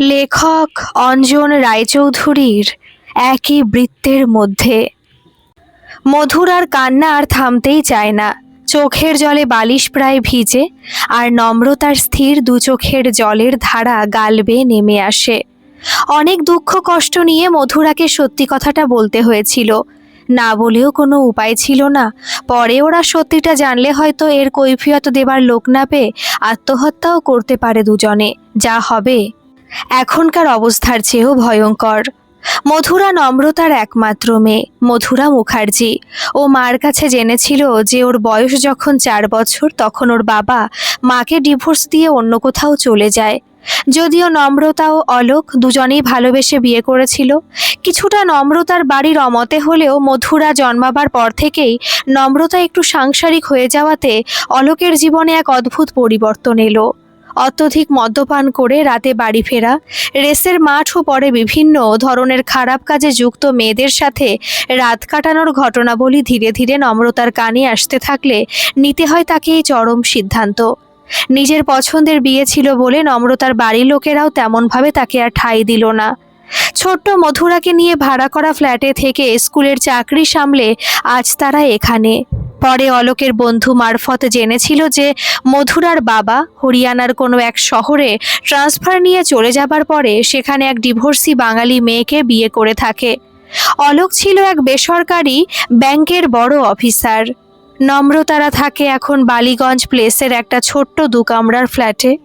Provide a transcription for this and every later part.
লেখক অঞ্জন রায়চৌধুরীর একই বৃত্তের মধ্যে। মধুর আর কান্না আর থামতেই চায় না। চোখের জলে বালিশ প্রায় ভিজে, আর নম্রতার স্থির দু চোখের জলের ধারা গাল বেয়ে নেমে আসে। অনেক দুঃখ কষ্ট নিয়ে মধুরাকে সত্যি কথাটা বলতে হয়েছিল। না বলেও কোনো উপায় ছিল না। পরে ওরা সত্যিটা জানলে হয়তো এর কৈফিয়ত দেবার লোক না পেয়ে আত্মহত্যাও করতে পারে দুজনে। যা হবে এখনকার অবস্থার চেয়েও ভয়ঙ্কর। মধুরা নম্রতার একমাত্র মেয়ে, মধুরা মুখার্জি। ও মার কাছে জেনেছিল যে ওর বয়স যখন চার বছর, তখন ওর বাবা মাকে ডিভোর্স দিয়ে অন্য কোথাও চলে যায়। যদিও নম্রতা ও অলোক দুজনেই ভালোবেসে বিয়ে করেছিল, কিছুটা নম্রতার বাড়ির অমতে হলেও মধুরা জন্মাবার পর থেকেই নম্রতা একটু সাংসারিক হয়ে যাওয়াতে অলোকের জীবনে এক অদ্ভুত পরিবর্তন এলো। অত্যধিক মদ্যপান করে রাতে বাড়ি ফেরা। রেসের মাঠ ও পরে বিভিন্ন ধরনের খারাপ কাজে যুক্ত মেয়েদের সাথে রাত কাটানোর ঘটনাবলী ধীরে ধীরে নম্রতার কানে আসতে থাকলে নিতে হয় তাকে এই চরম সিদ্ধান্ত। নিজের পছন্দের বিয়ে ছিল বলে নম্রতার বাড়ির লোকেরাও তেমনভাবে তাকে আর ঠাঁই দিল না। ছোট্ট মধুরাকে নিয়ে ভাড়া করা ফ্ল্যাটে থেকে স্কুলের চাকরি সামলে আজ তারা এখানে। পরে অলোকের বন্ধু মারফত জেনেছিল যে মধুরার বাবা হরিয়ানার কোনো এক শহরে ট্রান্সফার নিয়ে চলে যাবার পরে সেখানে এক ডিভোর্সি বাঙালি মেয়েকে বিয়ে করে থাকে। অলোক ছিল এক বেসরকারি ব্যাংকের বড় অফিসার। নম্রতারা থাকে এখন বালিগঞ্জ প্লেসের একটা ছোট্ট দু কামরার ফ্ল্যাটে।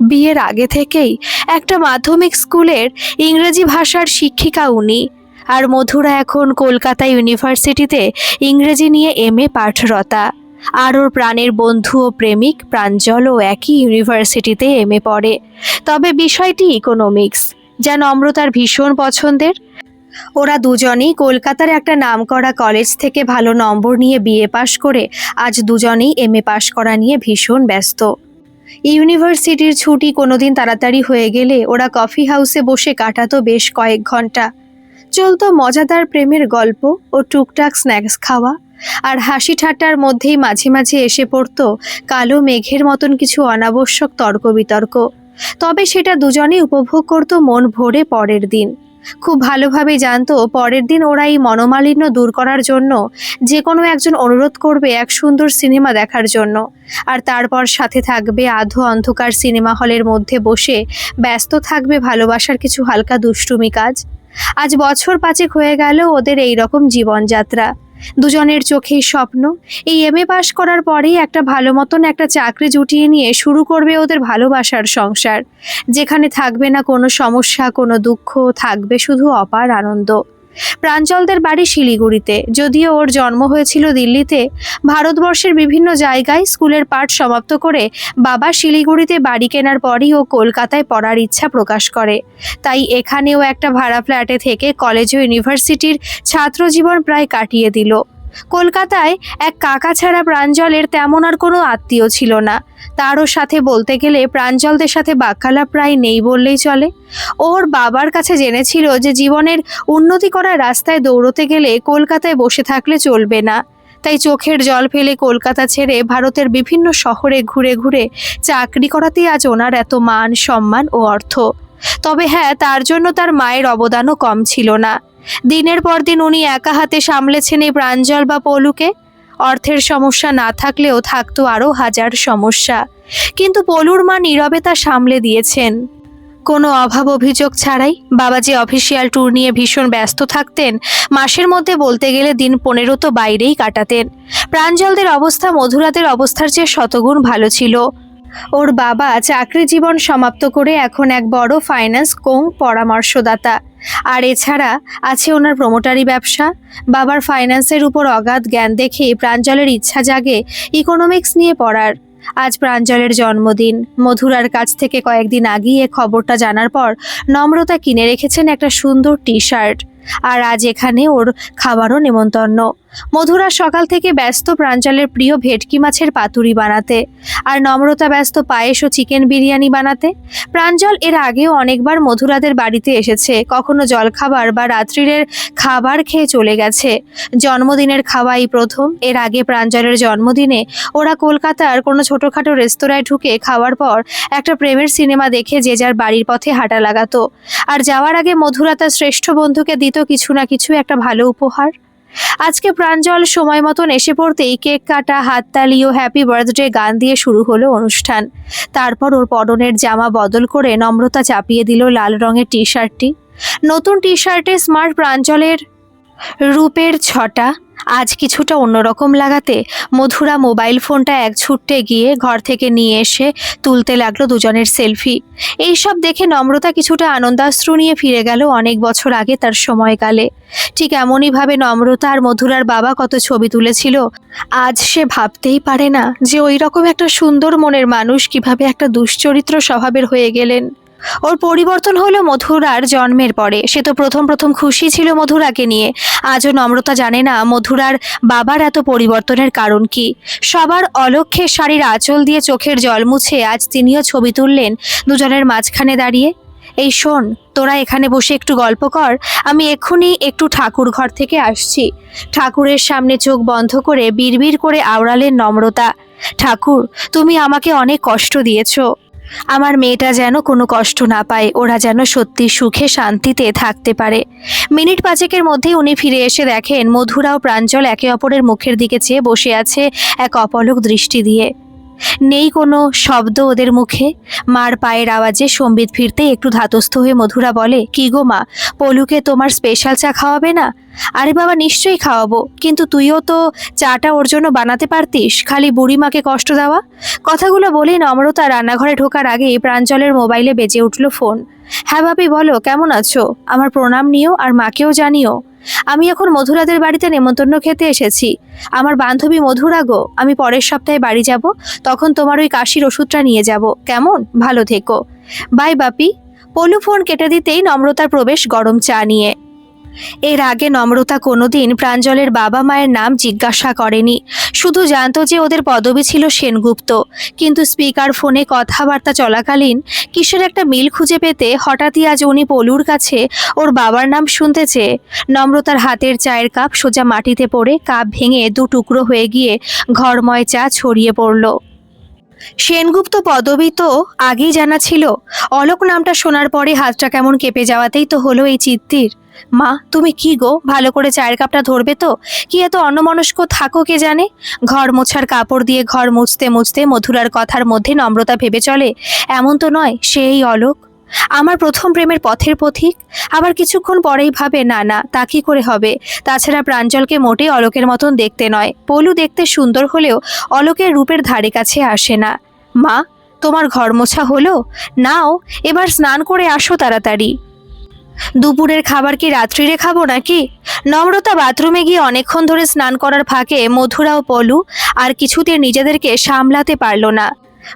বিয়ের আগে থেকেই একটা মাধ্যমিক স্কুলের ইংরেজি ভাষার শিক্ষিকা উনি। আর মধুরা এখন কলকাতা ইউনিভার্সিটিতে ইংরেজি নিয়ে এম এ পাঠরতা। আর ওর প্রাণের বন্ধু ও প্রেমিক প্রাঞ্জলও একই ইউনিভার্সিটিতে এম এ পড়ে। তবে বিষয়টি ইকোনমিক্স যা নম্রতার ভীষণ পছন্দের। ওরা দুজনেই কলকাতার একটা নামকরা কলেজ থেকে ভালো নম্বর নিয়ে বিএ পাশ করে আজ দুজনেই এম এ পাশ করা নিয়ে ভীষণ ব্যস্ত। ইউনিভার্সিটির ছুটি কোনোদিন তাড়াতাড়ি হয়ে গেলে ওরা কফি হাউসে বসে কাটাতো বেশ কয়েক ঘণ্টা। চলতো মজাদার প্রেমের গল্প ও টুকটাক স্ন্যাক্স খাওয়া, আর হাসি ঠাট্টার মধ্যেই মাঝে মাঝে এসে পড়ত কালো মেঘের মতন কিছু অনাবশ্যক তর্ক বিতর্ক তবে সেটা দুজনেই উপভোগ করতো মন ভরে পরের দিন। খুব ভালোভাবে জানতো পরের দিন ওরা এই মনোমালিন্য দূর করার জন্য যে কোনো একজন অনুরোধ করবে এক সুন্দর সিনেমা দেখার জন্য। আর তারপর সাথে থাকবে আধো অন্ধকার সিনেমা হলের মধ্যে বসে ব্যস্ত থাকবে ভালোবাসার কিছু হালকা দুষ্টুমি কাজ। আজ বছর পাঁচেক হয়ে গেল ওদের এই রকম জীবনযাত্রা। দুজনের চোখেই স্বপ্ন, এই এম এ পাশ করার পরেই একটা ভালো মতন একটা চাকরি জুটিয়ে নিয়ে শুরু করবে ওদের ভালোবাসার সংসার। যেখানে থাকবে না কোনো সমস্যা, কোনো দুঃখ, থাকবে শুধু অপার আনন্দ। প্রাঞ্জলদের বাড়ি শিলিগুড়িতে। যদিও ওর জন্ম হয়েছিল দিল্লিতে, ভারতবর্ষের বিভিন্ন জায়গায় স্কুলের পাঠ সমাপ্ত করে বাবা শিলিগুড়িতে বাড়ি কেনার পরই ও কলকাতায় পড়ার ইচ্ছা প্রকাশ করে। তাই এখানেও একটা ভাড়া ফ্ল্যাটে থেকে কলেজ ও ইউনিভার্সিটির ছাত্রজীবন প্রায় কাটিয়ে দিল। কলকাতায় এক কাকা ছাড়া প্রাঞ্জলের তেমন আর কোনো আত্মীয় ছিল না। তারও সাথে বলতে গেলে প্রাঞ্জলদের সাথে বাক্যালাপ প্রায় নেই বললেই চলে। ওর বাবার কাছে জেনেছিল যে জীবনের উন্নতি করার রাস্তায় দৌড়তে গেলে কলকাতায় বসে থাকলে চলবে না। তাই চোখের জল ফেলে কলকাতা ছেড়ে ভারতের বিভিন্ন শহরে ঘুরে ঘুরে চাকরি করাতেই আজ ওনার এত মান, সম্মান ও অর্থ। তবে হ্যাঁ তার জন্য তার মায়ের অবদানও কম ছিল না। দিনের পর দিন উনি একা হাতে সামলেছেন এই প্রাঞ্জল বা পলুকে। অর্থের সমস্যা না থাকলেও থাকতো আরও হাজার সমস্যা। কিন্তু পলুর মা নীরবে তা সামলে দিয়েছেন। কোনো অভাব অভিযোগ ছাড়াই বাবা যে অফিসিয়াল ট্যুর নিয়ে ভীষণ ব্যস্ত থাকতেন, মাসের মধ্যে বলতে গেলে দিন পনেরো তো বাইরেই কাটাতেন। প্রাঞ্জলদের অবস্থা মধুরাদের অবস্থার চেয়ে শতগুণ ভালো ছিল। ওর বাবা চাকরি জীবন সমাপ্ত করে এখন এক বড় ফাইন্যান্স কোং পরামর্শদাতা। আর এছাড়া আছে ওনার প্রমোটারি ব্যবসা। বাবার ফাইন্যান্সের উপর অগাধ জ্ঞান দেখে প্রাঞ্জলের ইচ্ছা জাগে ইকোনমিক্স নিয়ে পড়ার। আজ প্রাঞ্জলের জন্মদিন। মধুরার কাছ থেকে কয়েকদিন আগেই এ খবরটা জানার পর নম্রতা কিনে রেখেছেন একটা সুন্দর টি শার্ট আর আজ এখানে ওর খাবারও নেমন্তন্ন। মধুরা সকাল থেকে ব্যস্ত প্রাঞ্জলের প্রিয় ভেটকি মাছের পাতুরি বানাতে, আর নম্রতা ব্যস্ত পায়েস ও চিকেন বিরিয়ানি বানাতে। প্রাঞ্জল এর আগেও অনেকবার মধুরাদের বাড়িতে এসেছে, কখনো জলখাবার বা রাত্রিরের খাবার খেয়ে চলে গেছে। জন্মদিনের খাওয়াই প্রথম, এর আগে প্রাঞ্জলের জন্মদিনে ওরা কলকাতার কোনো ছোটোখাটো রেস্তোরাঁয় ঢুকে খাওয়ার পর একটা প্রেমের সিনেমা দেখে যে যার বাড়ির পথে হাঁটা লাগাতো। আর যাওয়ার আগে মধুরা তার শ্রেষ্ঠ বন্ধুকে দিত কিছু না কিছু একটা ভালো উপহার। আজকে প্রাঞ্জল সময় মতন এসে পড়তেই কেক কাটা, হাততালি ও হ্যাপি বার্থডে গান দিয়ে শুরু হলো অনুষ্ঠান। তারপর ওর পরনের জামা বদল করে নম্রতা চাপিয়ে দিল লাল রঙের টি। শার্টটি নতুন টি শার্টে স্মার্ট প্রাঞ্জলের রূপের ছটা আজ কিছুটা অন্যরকম লাগাতে মধুরা মোবাইল ফোনটা এক ছুট্টে গিয়ে ঘর থেকে নিয়ে এসে তুলতে লাগল দুজনের সেলফি। এইসব দেখে নম্রতা কিছুটা আনন্দাশ্রু নিয়ে ফিরে গেল অনেক বছর আগে তার সময়কালে। ঠিক এমনইভাবে নম্রতা আর মধুরার বাবা কত ছবি তুলেছিল, আজ সে ভাবতেই পারে না যে ওই রকম একটা সুন্দর মনের মানুষ কীভাবে একটা দুশ্চরিত্র স্বভাবের হয়ে গেলেন। ওর পরিবর্তন হলো মধুরার জন্মের পরে। সে তো প্রথম প্রথম খুশি ছিল মধুরাকে নিয়ে। আজও নম্রতা জানে না মধুরার বাবার এত পরিবর্তনের কারণ কি। সবার অলক্ষ্যে শাড়ির আঁচল দিয়ে চোখের জল মুছে আজ তিনিও ছবি তুললেন দুজনের মাঝখানে দাঁড়িয়ে। এই শোন, তোরা এখানে বসে একটু গল্প কর, আমি এক্ষুনি একটু ঠাকুর ঘর থেকে আসছি। ঠাকুরের সামনে চোখ বন্ধ করে বিড়বিড় করে আওড়ালেন নম্রতা। ঠাকুর, তুমি আমাকে অনেক কষ্ট দিয়েছ। আমার মেয়েটা যেন কোনো কষ্ট না পায়, ওরা যেন সত্যি সুখে শান্তিতে থাকতে পারে। মিনিট পাঁচেকের মধ্যেই উনি ফিরে এসে দেখেন মধুরা ও প্রাঞ্জল একে অপরের মুখের দিকে চেয়ে বসে আছে এক অপলক দৃষ্টি দিয়ে। নেই কোনো শব্দ ওদের মুখে। মার পায়ের আওয়াজে সম্বিত ফিরতে একটু ধাতস্থ হয়ে মধুরা বলে, কি গো মা, পলুকে তোমার স্পেশাল চা খাওয়াবে না? আরে বাবা, নিশ্চয়ই খাওয়াবো, কিন্তু তুইও তো চাটা ওর জন্য বানাতে পারতিস, খালি বুড়িমাকে কষ্ট দেওয়া? কথাগুলো বলেই নম্রতা রান্নাঘরে ঢোকার আগেই প্রাঞ্জলের মোবাইলে বেজে উঠল ফোন। হ্যাঁ ভাবি, বলো, কেমন আছো? আমার প্রণাম নিও আর মাকেও জানিও। আমি এখন মধুরাদের বাড়িতে নেমন্তন্ন খেতে এসেছি। আমার বান্ধবী মধুরা গো, আমি পরের সপ্তাহে বাড়ি যাব, তখন তোমার ওই কাশির ওষুধটা নিয়ে যাব। কেমন? ভালো থেকো। বাই বাপি। পলু ফোন কেটে দিতেই নম্রতার প্রবেশ গরম চা নিয়ে। এর আগে নম্রতা কোনোদিন প্রাঞ্জলের বাবা মায়ের নাম জিজ্ঞাসা করেনি। শুধু জানত যে ওদের পদবি ছিল সেনগুপ্ত। কিন্তু স্পিকার ফোনে কথাবার্তা চলাকালীন কিসের একটা মিল খুঁজে পেতে হঠাৎই আজ উনি পলুর কাছে ওর বাবার নাম শুনতে চেয়ে নম্রতার হাতের চায়ের কাপ সোজা মাটিতে পড়ে কাপ ভেঙে দু টুকরো হয়ে গিয়ে ঘরময় চা ছড়িয়ে পড়ল। সেনগুপ্ত পদবি তো আগেই জানা ছিল। অলোক নামটা শোনার পরে হাতটা কেমন কেঁপে যাওয়াতেই তো হলো এই চিত্তির। মা, তুমি কি গো? ভালো করে চায়ের কাপটা ধরবে তো? কি এত অন্যমনস্ক থাকো কে জানে? ঘর মোছার কাপড় দিয়ে ঘর মুছতে মুছতে মধুরার কথার মধ্যে নম্রতা ভেবে চলে। এমন তো নয় সেই অলোক। আমার প্রথম প্রেমের পথের পথিক। আবার কিছুক্ষণ পরেই ভাবে, না না, তা কি করে হবে? তাছাড়া প্রাঞ্জলকে মোটেই অলোকের মতন দেখতে নয়। পলু দেখতে সুন্দর হলেও অলোকের রূপের ধারে কাছে আসে না। মা, তোমার ঘর মোছা হলো? নাও, এবার স্নান করে আসো তাড়াতাড়ি। দুপুরের খাবার কি রাত্রিরে খাব নাকি? নম্রতা বাথরুমে গিয়ে অনেকক্ষণ ধরে স্নান করার ফাঁকে মধুরা ও পলু আর কিছুতে নিজেদেরকে সামলাতে পারল না।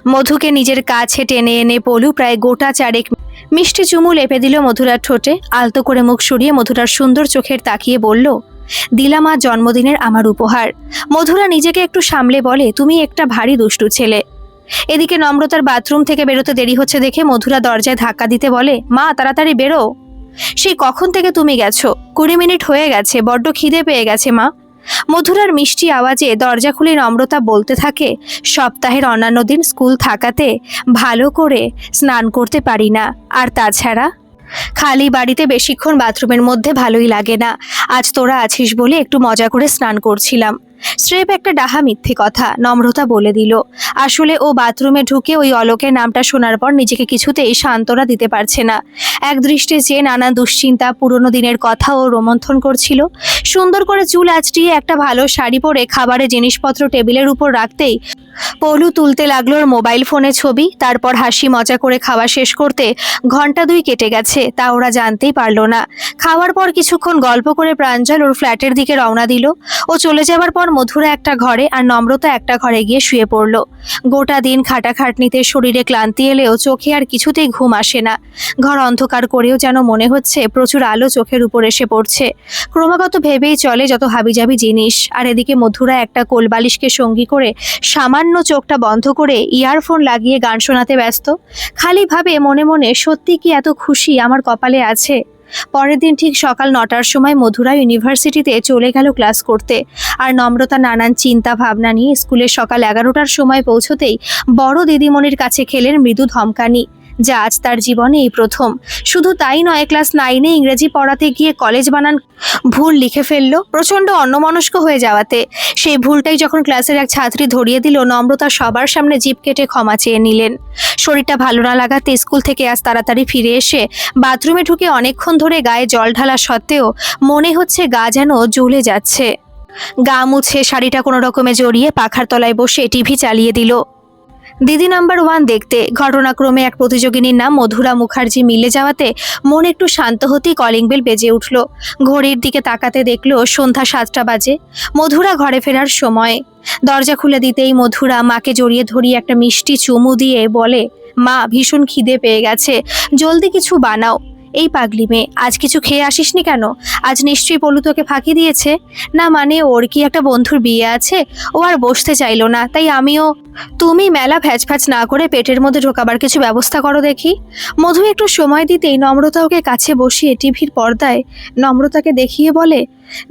মধুকে নিজের কাছে টেনে এনে পলু প্রায় গোটা চারেক মিষ্টি চুমু লেপে দিল মধুরার ঠোঁটে, আলতো করে মুখ সরিয়ে মধুরার সুন্দর চোখের তাকিয়ে বলল দিলাম জন্মদিনের আমার উপহার। মধুরা নিজেকে একটু সামলে বলে, তুমি একটা ভারী দুষ্টু ছেলে। এদিকে নম্রতার বাথরুম থেকে বেরোতে দেরি হচ্ছে দেখে মধুরা দরজায় ধাক্কা দিতে বলে, মা, তাড়াতাড়ি বেরো। সেই কখন থেকে তুমি গেছো? কুড়ি মিনিট হয়ে গেছে, বড্ড খিদে পেয়ে গেছে মা। মধুরার মিষ্টি আওয়াজে দরজা খুলে নম্রতা বলতে থাকে, সপ্তাহের অন্যান্য দিন স্কুল থাকাতে ভালো করে স্নান করতে পারি না, আর তাছাড়া? খালি বাড়িতে বেশিক্ষণ বাথরুমের মধ্যে ভালোই লাগে না, আজ তোরা আছিস বলে একটু মজা করে স্নান করছিলাম। স্রেফ একটা ডাহা মিথ্যে কথা, নম্রতা বলে দিল। আসলে ও বাথরুমে ঢুকে ওই অলোকের নামটা শোনার পর নিজেকে কিছুতেই সান্ত্বনা দিতে পারছে না। এক দৃষ্টে যে নানা দুশ্চিন্তা পুরনো দিনের কথা ও রোমন্থন করছিল, সুন্দর করে চুল আঁচড়িয়ে একটা ভালো শাড়ি পরে খাবারের জিনিসপত্র টেবিলের উপর রাখতেই পলু তুলতে লাগল ওর মোবাইল ফোনে ছবি, তারপর হাসি মজা করে খাওয়া শেষ করতে ঘণ্টা দুই কেটে গেছে, তা ওরা জানতেই পারল না। খাওয়ার পর কিছুক্ষণ গল্প করে প্রাঞ্জল ওর ফ্ল্যাটের দিকে রওনা দিল। ও চলে যাবার পর পর মধুরা একটা ঘরে আর নম্রতা একটা ঘরে গিয়ে শুয়ে পড়ল। গোটা দিন খাটাখাটনিতে শরীরে ক্লান্তি এলেও চোখে আর কিছুতেই ঘুম আসে না। ঘর অন্ধকার করেও যেন মনে হচ্ছে প্রচুর আলো চোখের উপর এসে পড়ছে। ক্রমাগত ভেবেই চলে যত হাবিজাবি জিনিস। আর এদিকে মধুরা একটা কোলবালিশকে সঙ্গী করে সামান্য চোখটা বন্ধ করে ইয়ারফোন লাগিয়ে গান শোনাতে ব্যস্ত। খালি ভাবে মনে মনে, সত্যি কি এত খুশি আমার কপালে আছে? পরের দিন ঠিক সকাল নটার সময় মধুরা ইউনিভার্সিটিতে চলে গেল ক্লাস করতে। আর নম্রতা নানান চিন্তা ভাবনা নিয়ে স্কুলে সকাল এগারোটার সময় পৌঁছতেই বড় দিদিমণির কাছে খেলেন মৃদু ধমকানি। যা আজ তার জীবনে এই প্রথম। শুধু তাই নয়, ক্লাস নাইনে ইংরেজি পড়াতে গিয়ে কলেজ বানান, ভুল লিখে ফেলল, প্রচণ্ড অন্যমনস্ক হয়ে যাওয়াতে। সেই ভুলটাই যখন ক্লাসের এক ছাত্রী ধরিয়ে দিল, নম্রতা সবার সামনে জিপ কেটে ক্ষমা চেয়ে নিলেন। শরীরটা ভালো না লাগাতে স্কুল থেকে আজ তাড়াতাড়ি ফিরে এসে বাথরুমে ঢুকে অনেকক্ষণ ধরে গায়ে জল ঢালা সত্ত্বেও মনে হচ্ছে গা যেন জ্বলে যাচ্ছে। গা মুছে শাড়িটা কোনো রকমে জড়িয়ে পাখার তলায় বসে টিভি চালিয়ে দিল। দিদি নাম্বার ওয়ান দেখতে। ঘটনাক্রমে এক প্রতিযোগিনীর নাম মধুরা মুখার্জি মিলে যাওয়াতে মন একটু শান্ত হতেই কলিং বেল বেজে উঠল। ঘড়ির দিকে তাকাতে দেখল সন্ধ্যা সাতটা বাজে। মধুরা ঘরে ফেরার সময়। দরজা খুলে দিতেই মধুরা মাকে জড়িয়ে ধরিয়ে একটা মিষ্টি চুমু দিয়ে বলে, মা, ভীষণ খিদে পেয়ে গেছে। জলদি কিছু বানাও। এই পাগলি মেয়ে, আজ কিছু খেয়ে আসিসনি কেন? আজ নিশ্চয়ই পলু তোকে ফাঁকি দিয়েছে। না মানে ওর কি একটা বন্ধুর বিয়ে আছে? ও আর বসতে চাইলো না, তাই আমিও। তুমি মেলা ভ্যাচ ভ্যাচ না করে পেটের মধ্যে ঢোকাবার কিছু ব্যবস্থা করো দেখি। মধু একটু সময় দিতেই নম্রতা ওকে কাছে বসিয়ে টিভির পর্দায় নম্রতাকে দেখিয়ে বলে,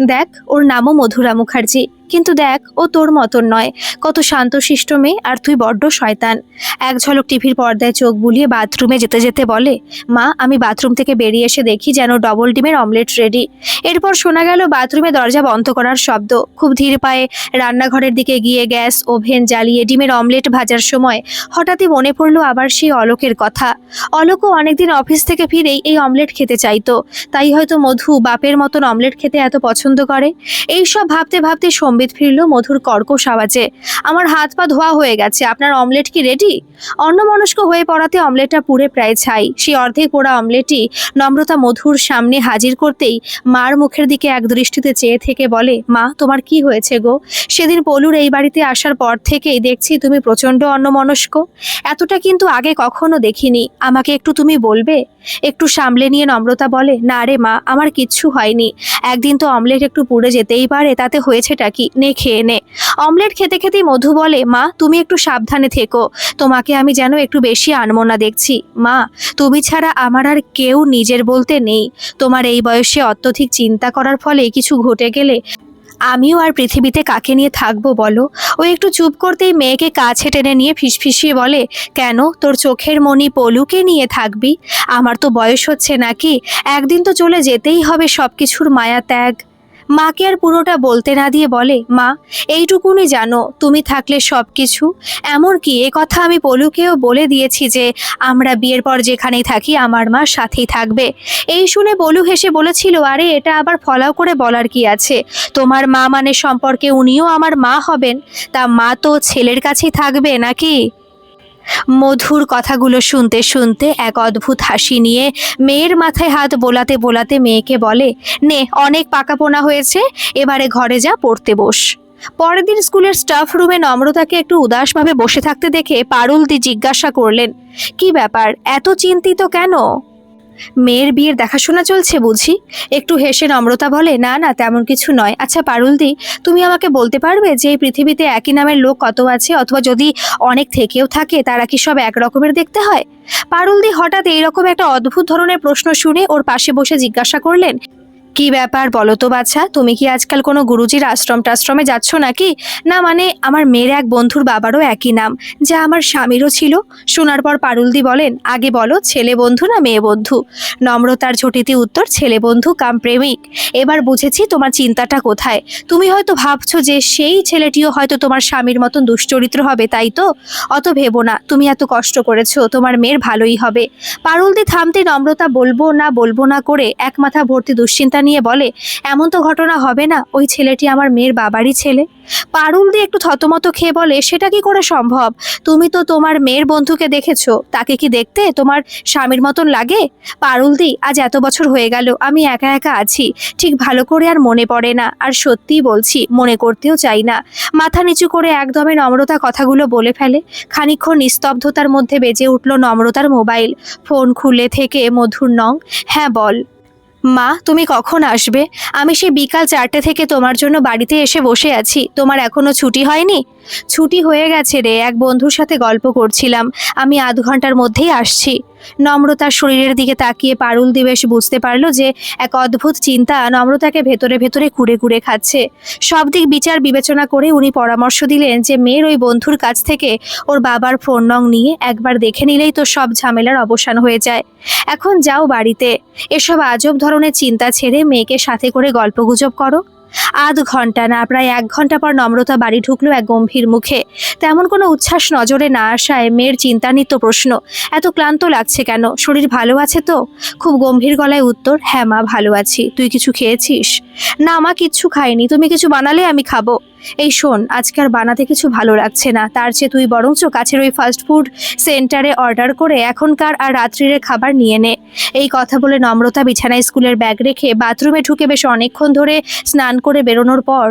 দেখ, ওর নামও মধুরা মুখার্জি। কিন্তু দেখ, ও তোর মতন নয়। কত শান্তশিষ্ট মেয়ে, আর তুই বড্ড শয়তান। এক ঝলক টিভির পর্দায় চোখ বুলিয়ে বাথরুমে যেতে যেতে বলে, মা, আমি বাথরুম থেকে বেরিয়ে এসে দেখি যেন ডবল ডিমের অমলেট রেডি এরপর শোনা গেল বাথরুমে দরজা বন্ধ করার শব্দ। খুব ধীর পায়ে রান্নাঘরের দিকে গিয়ে গ্যাস, ওভেন জ্বালিয়ে ডিমের অমলেট ভাজার সময় হঠাৎই মনে পড়ল আবার সেই অলোকের কথা। অলোকও অনেকদিন অফিস থেকে ফিরেই এই অমলেট খেতে চাইতো। তাই হয়তো মধু বাপের মতন অমলেট খেতে এত পছন্দ করে? এই সব ভাবতে ভাবতে সম্বিত ফিরল মধুর কর্কশ আওয়াজে। আমার হাত পা ধোয়া হয়ে গেছে, আপনার অমলেট কি রেডি? অন্যমনস্ক হয়ে পড়াতে অমলেটটা পুড়ে প্রায় ছাই। সেই অর্ধেক পোড়া অমলেটই নম্রতা মধুর সামনে হাজির করতেই মার মুখের দিকে এক দৃষ্টিতে চেয়ে থেকে বলে, মা, তোমার কি হয়েছে গো? সেদিন পলুর এই বাড়িতে আসার পর থেকেই দেখছি তুমি প্রচণ্ড অন্যমনস্ক। এতটা কিন্তু আগে কখনো দেখিনি। আমাকে একটু তুমি বলবে? একটু সামলে নিয়ে নম্রতা বলে, না রে মা, আমার কিচ্ছু হয়নি। একদিন তো অমলেট একটু পুড়ে যেতেই পারে, তাতে হয়েছেটা কি? নে, খেয়ে নে। অমলেট খেতে খেতেই মধু বলে, মা, তুমি একটু সাবধানে থেকো। তোমাকে আমি যেন একটু বেশি আনমনা দেখছি। মা, তুমি ছাড়া আমার আর কেউ নিজের বলতে নেই। তোমার এই বয়সে অত্যধিক চিন্তা করার ফলে কিছু ঘটে গেলে আমিও আর পৃথিবীতে কাকে নিয়ে থাকব বলো? ও একটু চুপ করতেই মেয়েকে কাছে টেনে নিয়ে ফিসফিসিয়ে বলে, কেন? তোর চোখের মনি পলুকে নিয়ে থাকবি? আমার তো বয়স হচ্ছে নাকি। একদিন তো চলে যেতেই হবে সব কিছুর মায়া ত্যাগ। মাকে আর পুরোটা বলতে না দিয়ে বলে, মা, এইটুকুনি জানো, তুমি থাকলে সব কিছু এমনকি এ কথা আমি পলুকেও বলে দিয়েছি যে, আমরা বিয়ের পর যেখানেই থাকি, আমার মা সাথেই থাকবে। এই শুনে পলু হেসে বলেছিল, আরে, এটা আবার ফলাও করে বলার কি আছে? তোমার মা মানে সম্পর্কে উনিও আমার মা হবেন। তা মা তো ছেলের কাছেই থাকবে নাকি? মধুর কথাগুলো শুনতে শুনতে এক অদ্ভুত হাসি নিয়ে মেয়ের মাথায় হাত বোলাতে বোলাতে মেয়েকে বলে, নে, অনেক পাকাপোনা হয়েছে, এবারে ঘরে যা, পড়তে বস। পরের দিন স্কুলের স্টাফ রুমে নম্রতাকে একটু উদাসভাবে বসে থাকতে দেখে পারুলদি জিজ্ঞাসা করলেন, কি ব্যাপার, এত চিন্তিত কেন? মেয়ের বিয়ের দেখাশোনা চলছে বুঝি? একটু হেসে নম্রতা বলে, না না, তেমন কিছু নয়। আচ্ছা পারুলদি, তুমি আমাকে বলতে পারবে যে এই পৃথিবীতে একই নামের লোক কত আছে? অথবা যদি অনেক থেকেও থাকে, তারা কি সব এক রকমের দেখতে হয়? পারুলদি হঠাৎ এইরকম একটা অদ্ভুত ধরনের প্রশ্ন শুনে ওর পাশে বসে জিজ্ঞাসা করলেন কি ব্যাপার বলো তো বাচ্চা তুমি কি আজকাল কোনো গুরুজির আশ্রম টাশ্রমে যাচ্ছ নাকি? না মানে আমার মেয়ের এক বন্ধুর বাবারও একই নাম, যা আমার স্বামীরও ছিল। শোনার পর পারুলদি বলেন, আগে বলো, ছেলে বন্ধু না মেয়ে বন্ধু? নম্রতার ঝটিতে উত্তর, ছেলে বন্ধু কাম প্রেমিক। এবার বুঝেছি তোমার চিন্তাটা কোথায়। তুমি হয়তো ভাবছ যে সেই ছেলেটিও হয়তো তোমার স্বামীর মতন দুশ্চরিত্র হবে, তাই তো? অত ভেবো না, তুমি এত কষ্ট করেছ, তোমার মেয়ের ভালোই হবে। পারুলদি থামতে নম্রতা বলব না বলব না করে এক মাথা ভর্তি দুশ্চিন্তা নিয়ে বলে, এমন তো ঘটনা হবে না, ওই ছেলেটি আমার মেয়ের বাবারই ছেলে? পারুল দিয়ে একটু থতমত খেয়ে বলে, সেটা কি করে সম্ভব? তুমি তো তোমার মেয়ের বন্ধুকে দেখেছ, তাকে কি দেখতে তোমার স্বামীর মতন লাগে? পারুল দি, আজ এত বছর হয়ে গেল, আমি একা একা আছি, ঠিক ভালো করে আর মনে পড়ে না, আর সত্যিই বলছি, মনে করতেও চাই না। মাথা নিচু করে একদমে নম্রতা কথাগুলো বলে ফেলে। খানিকক্ষণ নিস্তব্ধতার মধ্যে বেজে উঠল নম্রতার মোবাইল। ফোন খুলে থেকে মধুর নং হ্যাঁ বল। মা, তুমি কখন আসবে? আমি সে বিকাল চারটে থেকে তোমার জন্য বাড়িতে এসে বসে আছি। তোমার এখনও ছুটি হয়নি? ছুটি হয়ে গেছে রে, এক বন্ধুর সাথে গল্প করছিলাম। আমি আধ ঘণ্টার মধ্যেই আসছি। নম্রতার শরীরের দিকে তাকিয়ে পারুল দিবেশ বুঝতে পারল যে এক অদ্ভুত চিন্তা নম্রতাকে ভেতরে ভেতরে কুড়ে কুড়ে খাচ্ছে। সব দিক বিচার বিবেচনা করে উনি পরামর্শ দিলেন যে মেয়ের ওই বন্ধুর কাছ থেকে ওর বাবার ফোন নং নিয়ে একবার দেখে নিলেই তো সব ঝামেলার অবসান হয়ে যায়। এখন যাও বাড়িতে। এসব আজব ধরনের চিন্তা ছেড়ে মেয়েকে সাথে করে গল্পগুজব করো। আধ ঘণ্টা না, প্রায় এক ঘণ্টা পর নম্রতা বাড়ি ঢুকলো এক গম্ভীর মুখে। তেমন কোনো উচ্ছ্বাস নজরে না আসায় মেয়ের চিন্তানিত প্রশ্ন, এত ক্লান্ত লাগছে কেন? শরীর ভালো আছে তো? খুব গম্ভীর গলায় উত্তর হ্যাঁ মা, ভালো আছি। তুই কিছু খেয়েছিস? না মা, কিচ্ছু খাইনি। তুমি কিছু বানালে আমি খাব। এই শোন, আজকে আর বানাতে কিছু ভালো লাগছে না। তার চেয়ে তুই বরঞ্চ কাছের ওই ফাস্ট ফুড সেন্টারে অর্ডার করে এখনকার আর রাত্রির খাবার নিয়ে নে। এই কথা বলে নম্রতা বিছানায় স্কুলের ব্যাগ রেখে বাথরুমে ঢুকে বেশ অনেকক্ষণ ধরে স্নান করে বেরোনোর পর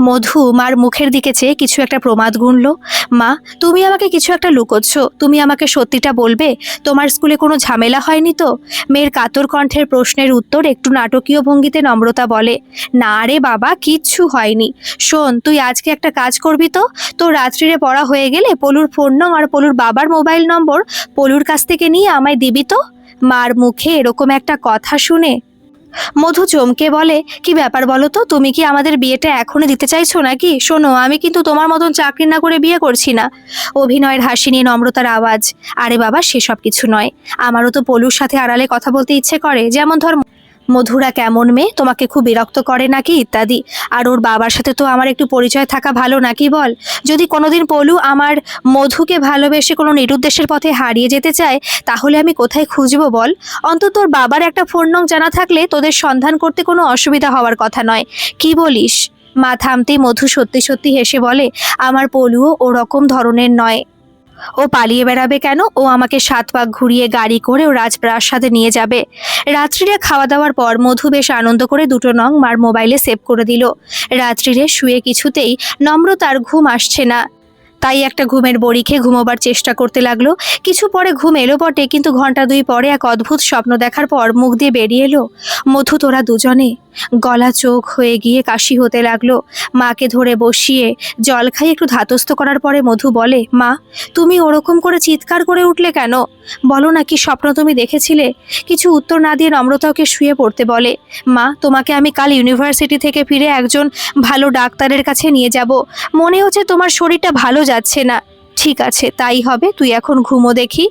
মধু মার মুখের দিকে চেয়ে কিছু একটা প্রমাদ গুনল। মা, তুমি আমাকে কিছু একটা লুকোচ্ছ। তুমি আমাকে সত্যিটা বলবে? তোমার স্কুলে কোনো ঝামেলা হয়নি তো? মেয়ের কাতর কণ্ঠের প্রশ্নের উত্তর একটু নাটকীয় ভঙ্গিতে নম্রতা বলে, না রে বাবা, কিচ্ছু হয়নি। শোন, তুই আজকে একটা কাজ করবি তো? তোর রাত্রিরে পড়া হয়ে গেলে পলুর ফোন নং আর পলুর বাবার মোবাইল নম্বর পলুর কাছ থেকে নিয়ে আমায় দিবি তো? মার মুখে এরকম একটা কথা শুনে মধু চমকে বলে, কি ব্যাপার বলো তো? তুমি কি আমাদের বিয়েটা এখনই দিতে চাইছো নাকি? শোনো, আমি কিন্তু তোমার মতন চাকরি না করে বিয়ে করছি না। অভিনয়ের হাসি নিয়ে নম্রতার আওয়াজ। আরে বাবা, সেসব কিছু নয়। আমারও তো পলুর সাথে আড়ালে কথা বলতে ইচ্ছে করে। যেমন ধর মধুরা কেমন মেয়ে? তোমাকে খুব বিরক্ত করে নাকি ইত্যাদি? আর ওর বাবার সাথে তো আমার একটু পরিচয় থাকা ভালো নাকি বল? যদি কোনোদিন পলু আমার মধুকে ভালোবেসে কোনো নিরুদ্দেশের পথে হারিয়ে যেতে চায়, তাহলে আমি কোথায় খুঁজবো বল? অন্তত তোর বাবার একটা ফোন নং জানা থাকলে তোদের সন্ধান করতে কোনো অসুবিধা হওয়ার কথা নয়। কি বলিস? মা থামতেই মধু সত্যি সত্যি হেসে বলে, আমার পলুও ওরকম ধরনের নয়। ও পালিয়ে বেড়াবে কেন? ও আমাকে সাত পাক ঘুরিয়ে গাড়ি করে ও রাজপ্রাসাদে নিয়ে যাবে। রাত্রিরে খাওয়া দাওয়ার পর মধু বেশ আনন্দ করে দুটো নং মার মোবাইলে সেভ করে দিল। রাত্রিরে শুয়ে কিছুতেই নম্রতার ঘুম আসছে না। তাই একটা ঘুমের বড়ি খেয়ে ঘুমোবার চেষ্টা করতে লাগল। কিছু পরে ঘুম এলো বটে, কিন্তু ঘণ্টা দুই পরে এক অদ্ভুত স্বপ্ন দেখার পর মুখ দিয়ে বেরিয়ে এলো। মধু, তোরা দুজনে? গলা চোখ হয়ে গিয়ে কাশি হতে লাগল। মাকে ধরে বসিয়ে জল খাই একটু ধাতস্থ করার পরে মধু বলে, মা, তুমি ওরকম করে চিৎকার করে উঠলে কেন? বলো না কি স্বপ্ন তুমি দেখেছিলে? কিছু উত্তর না দিয়ে নম্রতা ওকে শুয়ে পড়তে বলে, মা, তোমাকে আমি কাল ইউনিভার্সিটি থেকে ফিরে একজন ভালো ডাক্তারের কাছে নিয়ে যাব। মনে হচ্ছে তোমার শরীরটা ভালো যাচ্ছে না। ঠিক আছে, তাই হবে, তুই এখন ঘুমো দেখি।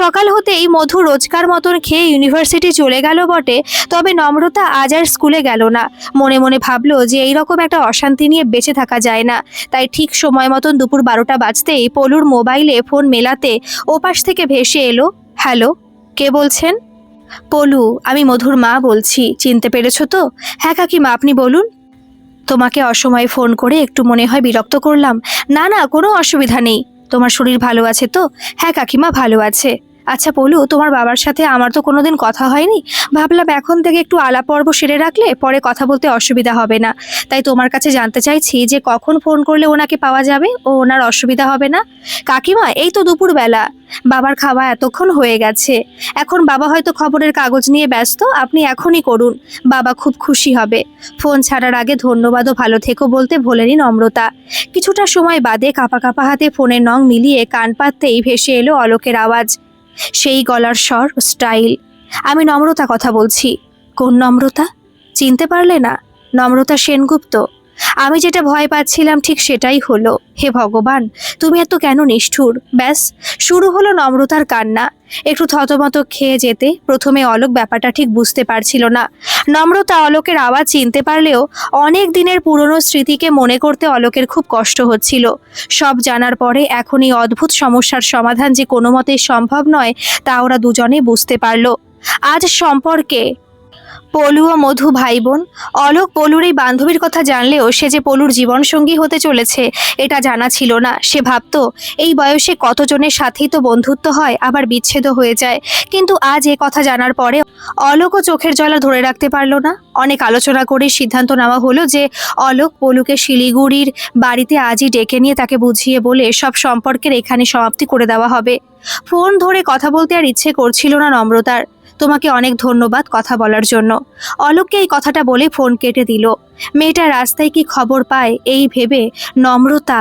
সকাল হতেই মধু রোজকার মতন খেয়ে ইউনিভার্সিটি চলে গেল বটে, তবে নম্রতা আজ আর স্কুলে গেল না। মনে মনে ভাবলো যে এই রকম একটা অশান্তি নিয়ে বেঁচে থাকা যায় না। তাই ঠিক সময় মতন দুপুর বারোটা বাজতেই পলুর মোবাইলে ফোন মেলাতে ওপাশ থেকে ভেসে এলো, হ্যালো, কে বলছেন? পলু, আমি মধুর মা বলছি, চিনতে পেরেছ তো? হ্যাঁ কাকিমা, আপনি বলুন। তোমাকে অসময়ে ফোন করে একটু মনে হয় বিরক্ত করলাম। না না, কোনো অসুবিধা নেই। তোমার শরীর ভালো আছে তো? হ্যাঁ কাকিমা, ভালো আছে। আচ্ছা পলু, তোমার বাবার সাথে আমার তো কোনোদিন কথা হয়নি। ভাবলাম এখন থেকে একটু আলাপ পর্ব সেরে রাখলে পরে কথা বলতে অসুবিধা হবে না। তাই তোমার কাছে জানতে চাইছি যে কখন ফোন করলে ওনাকে পাওয়া যাবে? ও ওনার অসুবিধা হবে না? কাকিমা, এই তো দুপুরবেলা। বাবার খাওয়া এতক্ষণ হয়ে গেছে। এখন বাবা হয়তো খবরের কাগজ নিয়ে ব্যস্ত, আপনি এখনই করুন। বাবা খুব খুশি হবে। ফোন ছাড়ার আগে ধন্যবাদও ভালো থেকো বলতে ভোলেনি নম্রতা। কিছুটা সময় বাদে কাপা কাপা হাতে ফোনের নং মিলিয়ে কান পাততেই ভেসে এলো অলোকের আওয়াজ। সেই গলার স্বর স্টাইল। আমি নম্রতা কথা বলছি। কোন নম্রতা? চিনতে পারলে না? নম্রতা সেনগুপ্ত। আমি যেটা ভয় পাচ্ছিলাম ঠিক সেটাই হলো, হে ভগবান, তুমি এত কেন নিষ্ঠুর? ব্যাস, শুরু হলো নম্রতার কান্না। একটু থতমত খেয়ে যেতে, প্রথমে অলোক ব্যাপারটা ঠিক বুঝতে পারছিল না। নম্রতা অলোকের আওয়াজ চিনতে পারলেও অনেক দিনের পুরনো স্মৃতিকে মনে করতে অলোকের খুব কষ্ট হচ্ছিল। সব জানার পরে এখন এই অদ্ভুত সমস্যার সমাধান যে কোনো মতেই সম্ভব নয়, তা ওরা দুজনে বুঝতে পারল। আজ সম্পর্কে পলু ও মধু ভাই বোন অলোক পলুর এই বান্ধবীর কথা জানলেও সে যে পলুর জীবনসঙ্গী হতে চলেছে, এটা জানা ছিল না। সে ভাবতো, এই বয়সে কতজনের সাথেই তো বন্ধুত্ব হয়, আবার বিচ্ছেদও হয়ে যায়। কিন্তু আজ এ কথা জানার পরে অলোকও চোখের জলা ধরে রাখতে পারল না। অনেক আলোচনা করে সিদ্ধান্ত নেওয়া হলো যে অলোক পলুকে শিলিগুড়ির বাড়িতে আজই ডেকে নিয়ে তাকে বুঝিয়ে বলে সব সম্পর্কের এখানে সমাপ্তি করে দেওয়া হবে। ফোন ধরে কথা বলতে আর ইচ্ছে করছিল না নম্রতার। তোমাকে অনেক ধন্যবাদ কথা বলার জন্য। অলোককে এই কথাটা বলে ফোন কেটে দিল। মেয়েটা রাস্তায় কি খবর পায় এই ভেবে নম্রতা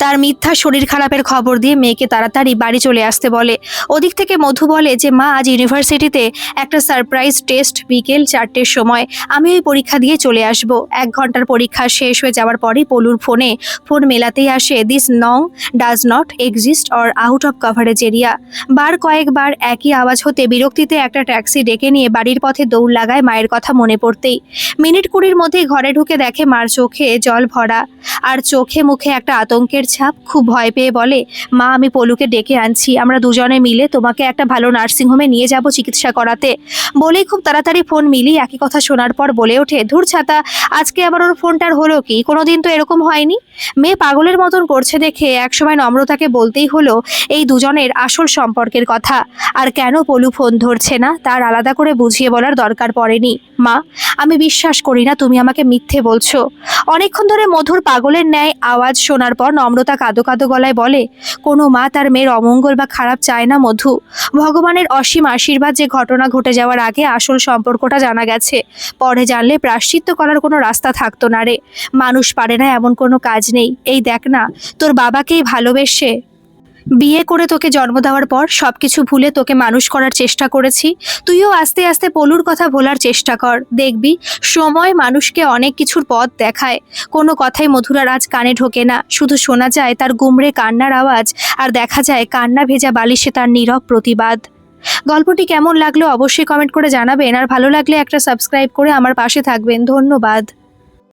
তার মিথ্যা শরীর খারাপের খবর দিয়ে মেয়েকে তাড়াতাড়ি বাড়ি চলে আসতে বলে। ওদিক থেকে মধু বলে যে, মা, আজ ইউনিভার্সিটিতে একটা সারপ্রাইজ টেস্ট বিকেল চারটের সময়। আমি ওই পরীক্ষা দিয়ে চলে আসব। এক ঘণ্টার পরীক্ষা শেষ হয়ে যাওয়ার পরেই পলুর ফোনে, ফোন মেলাতেই আসে দিস নং does not exist or out of coverage area বার কয়েকবার একই আওয়াজ হতে বিরক্তিতে একটা ট্যাক্সি ডেকে নিয়ে বাড়ির পথে দৌড় লাগায় মায়ের কথা মনে পড়তেই। মিনিট কুড়ির মধ্যেই ঘরে ঢুকে দেখে মার চোখে জল ভরা, আর চোখে মুখে একটা আতঙ্কের ছাপ খুব ভয় পেয়ে বলে, মা, আমি পলুকে ডেকে আনছি। আমরা দুজনে মিলে তোমাকে একটা ভালো নার্সিংহোমে নিয়ে যাব চিকিৎসা করাতে। বলেই খুব তাড়াতাড়ি ফোন মিলিয়ে একই কথা শোনার পর বলে ওঠে, ধুর ছাতা, আজকে আবার ওর ফোনটার হলো কি? কোনোদিন তো এরকম হয়নি? মেয়ে পাগলের মতন করছে দেখে একসময় নম্রতাকে বলতেই হলো, এই দুজনের আসল সম্পর্কের কথা। আর কেন পলু ফোন ধরছে না? তার আলাদা করে বুঝিয়ে বলার দরকার পড়েনি। মা, আমি বিশ্বাস করি না তুমি আমাকে মিথ্যে বলছো। অনেকক্ষণ ধরে মধুর পাগলের ন্যায় আওয়াজ শোনার পর নম্রতা কাঁদো কাঁদো গলায় বলে, কোনো মা তার মেয়ের অমঙ্গল বা খারাপ চায় না, মধু। ভগবানের অসীম আশীর্বাদ যে ঘটনা ঘটে যাওয়ার আগে আসল সম্পর্কটা জানা গেছে। পরে জানলে প্রাশ্চিত্য করার কোনো রাস্তা থাকতো না রে। মানুষ পারে না এমন কোনো কাজ নেই। এই দেখ না, তোর বাবাকেই ভালোবেসে বিয়ে করে তোকে জন্ম দেওয়ার পর সব কিছু ভুলে তোকে মানুষ করার চেষ্টা করেছি। তুইও আস্তে আস্তে পলুর কথা ভোলার চেষ্টা কর। দেখবি, সময় মানুষকে অনেক কিছুর পথ দেখায়। কোনো কথাই মধুরার আজ কানে ঢোকে না। শুধু শোনা যায় তার গুমড়ে কান্নার আওয়াজ, আর দেখা যায় কান্না ভেজা বালিশে তার নীরব প্রতিবাদ। গল্পটি কেমন লাগল অবশ্যই কমেন্ট করে জানাবেন, আর ভালো লাগলে একটা সাবস্ক্রাইব করে আমার পাশে থাকবেন। ধন্যবাদ।